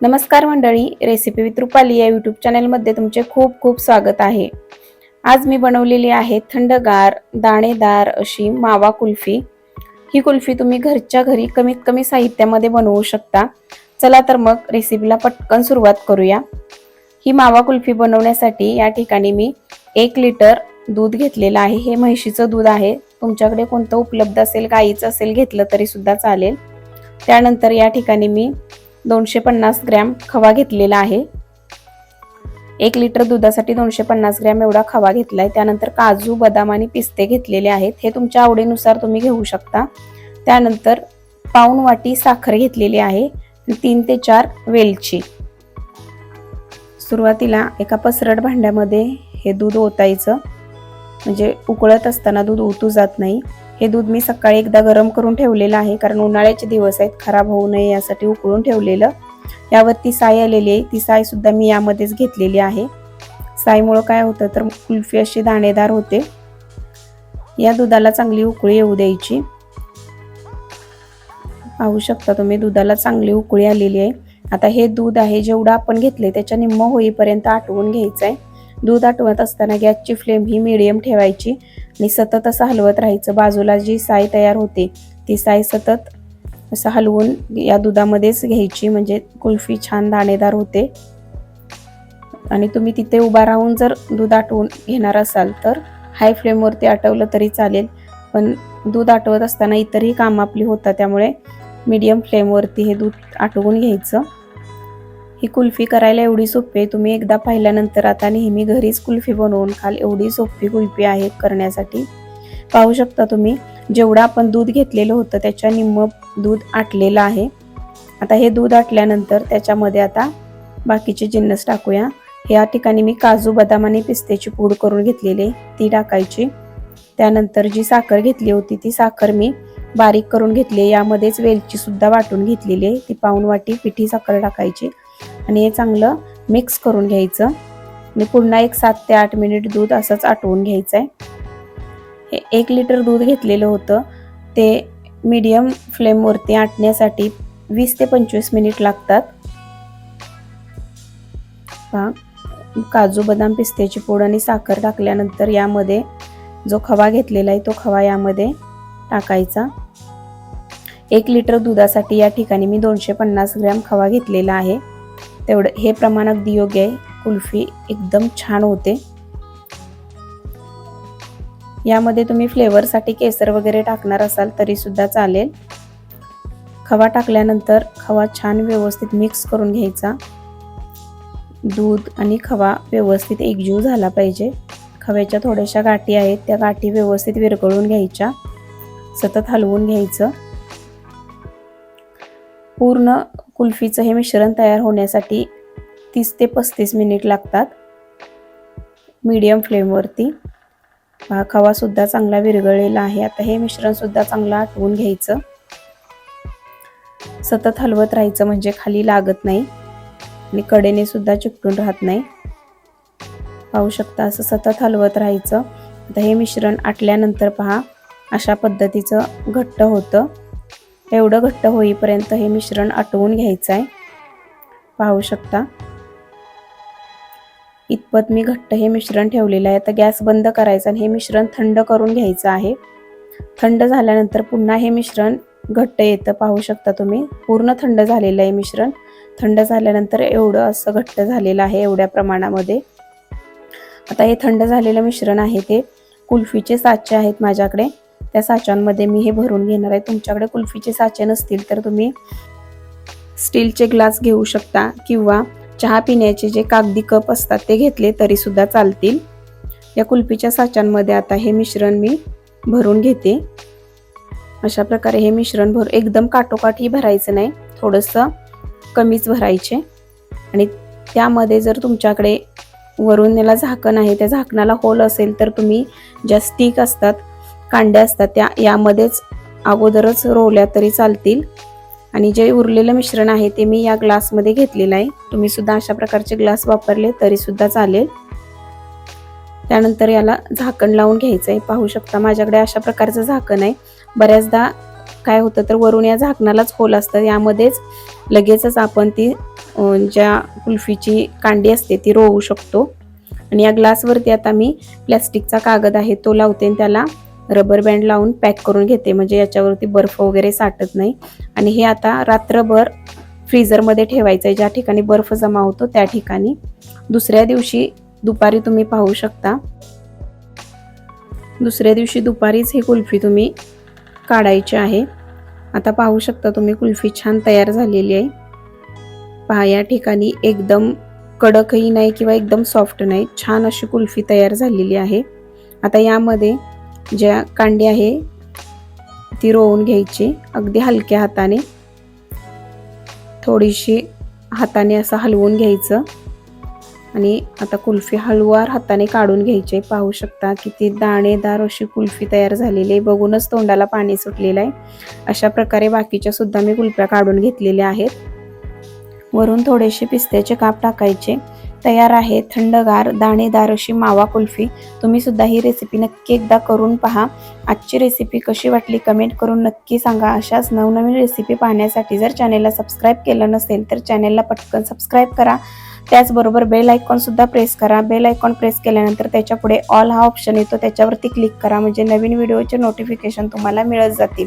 नमस्कार मंडळी recipe with Rupali या यूट्यूब चॅनलमध्ये तुमचे खूप खूप स्वागत आहे. आज मी बनवलेली आहे थंडगार दाणेदार अशी मावा कुल्फी. ही कुल्फी तुम्ही घरच्या घरी कमीत कमी साहित्यामध्ये बनवू शकता. चला तर मग रेसिपीला पटकन सुरुवात करूया. ही मावा कुल्फी बनवण्यासाठी या ठिकाणी मी एक लिटर दूध घेतलेलं आहे. हे म्हैशीचं दूध आहे. तुमच्याकडे कोणतं उपलब्ध असेल गाईचं असेल घेतलं तरी सुद्धा चालेल. त्यानंतर या ठिकाणी मी दोनशे पन्नास ग्रॅम खवा घेतलेला आहे. एक लिटर दुधासाठी दोनशे पन्नास ग्रॅम एवढा खवा घेतला आहे त्यानंतर काजू बदाम आणि पिस्ते घेतलेले आहेत. हे तुमच्या आवडीनुसार तुम्ही घेऊ शकता. त्यानंतर पाऊन वाटी साखर घेतलेली आहे. तीन ते चार वेलची. सुरुवातीला एका पसरट भांड्यामध्ये हे दूध ओतायचं. म्हणजे उकळत असताना दूध ओतू जात नाही. हे दूध मी सकाळी एकदा गरम करून ठेवलेलं आहे कारण उन्हाळ्याचे दिवस आहेत खराब होऊ नये यासाठी उकळून ठेवलेलं. यावरती साय आलेली आहे ती साय सुद्धा मी यामध्येच घेतलेली आहे. सायमुळं काय होतं तर कुल्फी अशी दाणेदार होते. या दुधाला चांगली उकळी येऊ द्यायची. पाहू शकता तुम्ही दुधाला चांगली उकळी आलेली आहे. आता हे दूध आहे जेवढं आपण घेतले त्याच्या निम्म होईपर्यंत आटवून घ्यायचं आहे दूध आटवत असताना गॅसची फ्लेम ही मिडियम ठेवायची आणि सतत असं हलवत राहायचं. बाजूला जी साय तयार होते ती साय सतत असं हलवून या दुधामध्येच घ्यायची. म्हणजे कुल्फी छान दाणेदार होते. आणि तुम्ही तिथे उभा राहून जर दूध आटवून घेणार असाल तर हाय फ्लेमवरती आटवलं तरी चालेल. पण दूध आटवत असताना इतरही कामं आपली होतात त्यामुळे मीडियम फ्लेमवरती हे दूध आटवून घ्यायचं. ही कुल्फी करायला एवढी सोपी आहे. तुम्ही एकदा पाहिल्यानंतर आता नेहमी घरीच कुल्फी बनवून खाल. एवढी सोपी कुल्फी आहे करण्यासाठी. पाहू शकता तुम्ही जेवढं आपण दूध घेतलेलं होतं त्याच्या निम्म दूध आटलेलं आहे. आता हे दूध आटल्यानंतर त्याच्यामध्ये आता बाकीचे जिन्नस टाकूया. या ठिकाणी मी काजू बदाम आणि पिस्त्याची पूड करून घेतलेली ती टाकायची. त्यानंतर जी साखर घेतली होती ती साखर मी बारीक करून घेतली यामध्येच वेलची सुद्धा वाटून घेतलेली आहे. ती पाऊन वाटी पिठी साखर टाकायची. आणि हे चांगलं मिक्स करून घ्यायचं. आणि पुन्हा एक सात ते आठ मिनिट दूध असंच आटवून घ्यायचं आहे हे एक लिटर दूध घेतलेलं होतं. ते मीडियम फ्लेमवरती आटण्यासाठी वीस ते पंचवीस मिनिट लागतात. पहा काजू बदाम पिस्त्याची पूड आणि साखर टाकल्यानंतर यामध्ये जो खवा घेतलेला आहे तो खवा यामध्ये टाकायचा. एक लिटर दुधासाठी या ठिकाणी मी दोनशे पन्नास ग्रॅम खवा घेतलेला आहे. तेवढं हे प्रमाण अगदी योग्य आहे. कुल्फी एकदम छान होते. यामध्ये तुम्ही फ्लेवरसाठी केसर वगैरे टाकणार असाल तरी सुद्धा चालेल. खवा टाकल्यानंतर खवा छान व्यवस्थित मिक्स करून घ्यायचा. दूध आणि खवा व्यवस्थित एकजीव झाला पाहिजे. खव्याच्या थोड्याशा गाठी आहेत त्या गाठी व्यवस्थित विरघळून घ्यायच्या. सतत हलवून घ्यायचं. पूर्ण कुल्फीचं हे मिश्रण तयार होण्यासाठी तीस ते पस्तीस मिनिट लागतात. मीडियम फ्लेमवरती. हा खवासुद्धा चांगला विरघळलेला आहे. आता हे मिश्रणसुद्धा चांगलं आटवून घ्यायचं. सतत हलवत राहायचं म्हणजे खाली लागत नाही. आणि कडेने सुद्धा चिकटून राहत नाही. पाहू शकता असं सतत हलवत राहायचं. आता हे मिश्रण आटल्यानंतर पहा अशा पद्धतीचं घट्ट होतं. एवढं घट्ट होईपर्यंत हे मिश्रण आटवून घ्यायचं आहे पाहू शकता. इतपत मी घट्ट हे मिश्रण ठेवलेलं आहे. आता गॅस बंद करायचा आणि हे मिश्रण थंड करून घ्यायचं आहे. थंड झाल्यानंतर पुन्हा हे मिश्रण घट्ट येतं. पाहू शकता तुम्ही. पूर्ण थंड झालेलं आहे मिश्रण. थंड झाल्यानंतर एवढं असं घट्ट झालेलं आहे एवढ्या प्रमाणामध्ये. आता हे थंड झालेलं मिश्रण आहे ते कुल्फीचे साचे आहेत माझ्याकडे. त्या साच्यांमध्ये मी हे भरून घेणार आहे. तुमच्याकडे कुल्फीचे साचे नसतील तर तुम्ही स्टीलचे ग्लास घेऊ शकता किंवा चहा पिण्याचे जे कागदी कप असतात ते घेतले तरी सुद्धा चालतील. या कुल्फीच्या साच्यांमध्ये आता हे मिश्रण मी भरून घेते. अशा प्रकारे हे मिश्रण भर एकदम काटोकाठही भरायचं नाही थोडंसं कमीच भरायचे. आणि त्यामध्ये जर तुमच्याकडे वरून याला झाकण आहे त्या झाकणाला होल असेल तर तुम्ही ज्या स्टिक असतात कांड्या असतात त्या यामध्येच अगोदरच रोवल्या तरी चालतील. आणि जे उरलेलं मिश्रण आहे ते मी या ग्लासमध्ये घेतलेलं आहे. तुम्ही सुद्धा अशा प्रकारचे ग्लास वापरले तरी सुद्धा चालेल. त्यानंतर याला झाकण लावून घ्यायचं आहे. पाहू शकता माझ्याकडे अशा प्रकारचं झाकण आहे. बऱ्याचदा काय होतं तर वरून या झाकणालाच होल असतं. यामध्येच लगेचच आपण ती ज्या कुल्फीची कांडी असते ती रोवू शकतो. आणि या ग्लासवरती आता मी प्लॅस्टिकचा कागद आहे तो लावते आणि त्याला रबर बँड लावून पॅक करून घेते. म्हणजे याच्यावरती बर्फ वगैरे साठत नाही. आणि हे आता रात्रभर फ्रीझरमध्ये ठेवायचं आहे ज्या ठिकाणी बर्फ जमा होतो त्या ठिकाणी. दुसऱ्या दिवशी दुपारी तुम्ही पाहू शकता. दुसऱ्या दिवशी दुपारीच ही कुल्फी तुम्ही काढायची आहे. आता पाहू शकता तुम्ही कुल्फी छान तयार झालेली आहे. पहा या ठिकाणी एकदम कडकही नाही किंवा एकदम सॉफ्ट नाही. छान अशी कुल्फी तयार झालेली आहे. आता यामध्ये ज्या कांडी आहे ती रोवून घ्यायची अगदी हलक्या हाताने. थोडीशी हाताने असं हलवून घ्यायचं. आणि आता कुल्फी हळूवार हाताने काढून घ्यायचे. पाहू शकता किती दाणेदार अशी कुल्फी तयार झालेली आहे. बघूनच तोंडाला पाणी सुटलेलं आहे. अशा प्रकारे बाकीच्या सुद्धा मी कुल्फ्या काढून घेतलेल्या आहेत. वरून थोडेसे पिस्त्याचे काप टाकायचे. तयार आहे. थंडगार दाणेदार अशी मावा कुल्फी. तुम्ही सुद्धा ही रेसिपी नक्की एकदा करून पहा. आजची रेसिपी कशी वाटली कमेंट करून नक्की सांगा. अशाच नवनवीन रेसिपी पाहण्यासाठी जर चॅनेलला सबस्क्राईब केलं नसेल तर चॅनेलला पटकन सबस्क्राईब करा. त्याचबरोबर बेल आयकॉन सुद्धा प्रेस करा. बेल आयकॉन प्रेस केल्यानंतर त्याच्या पुढे ऑल हा ऑप्शन येतो. त्याच्यावरती क्लिक करा. म्हणजे नवीन व्हिडिओचे नोटिफिकेशन तुम्हाला मिळत जातील.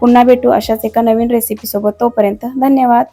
पुन्हा भेटू अशाच एका नवीन रेसिपीसोबत तोपर्यंत धन्यवाद.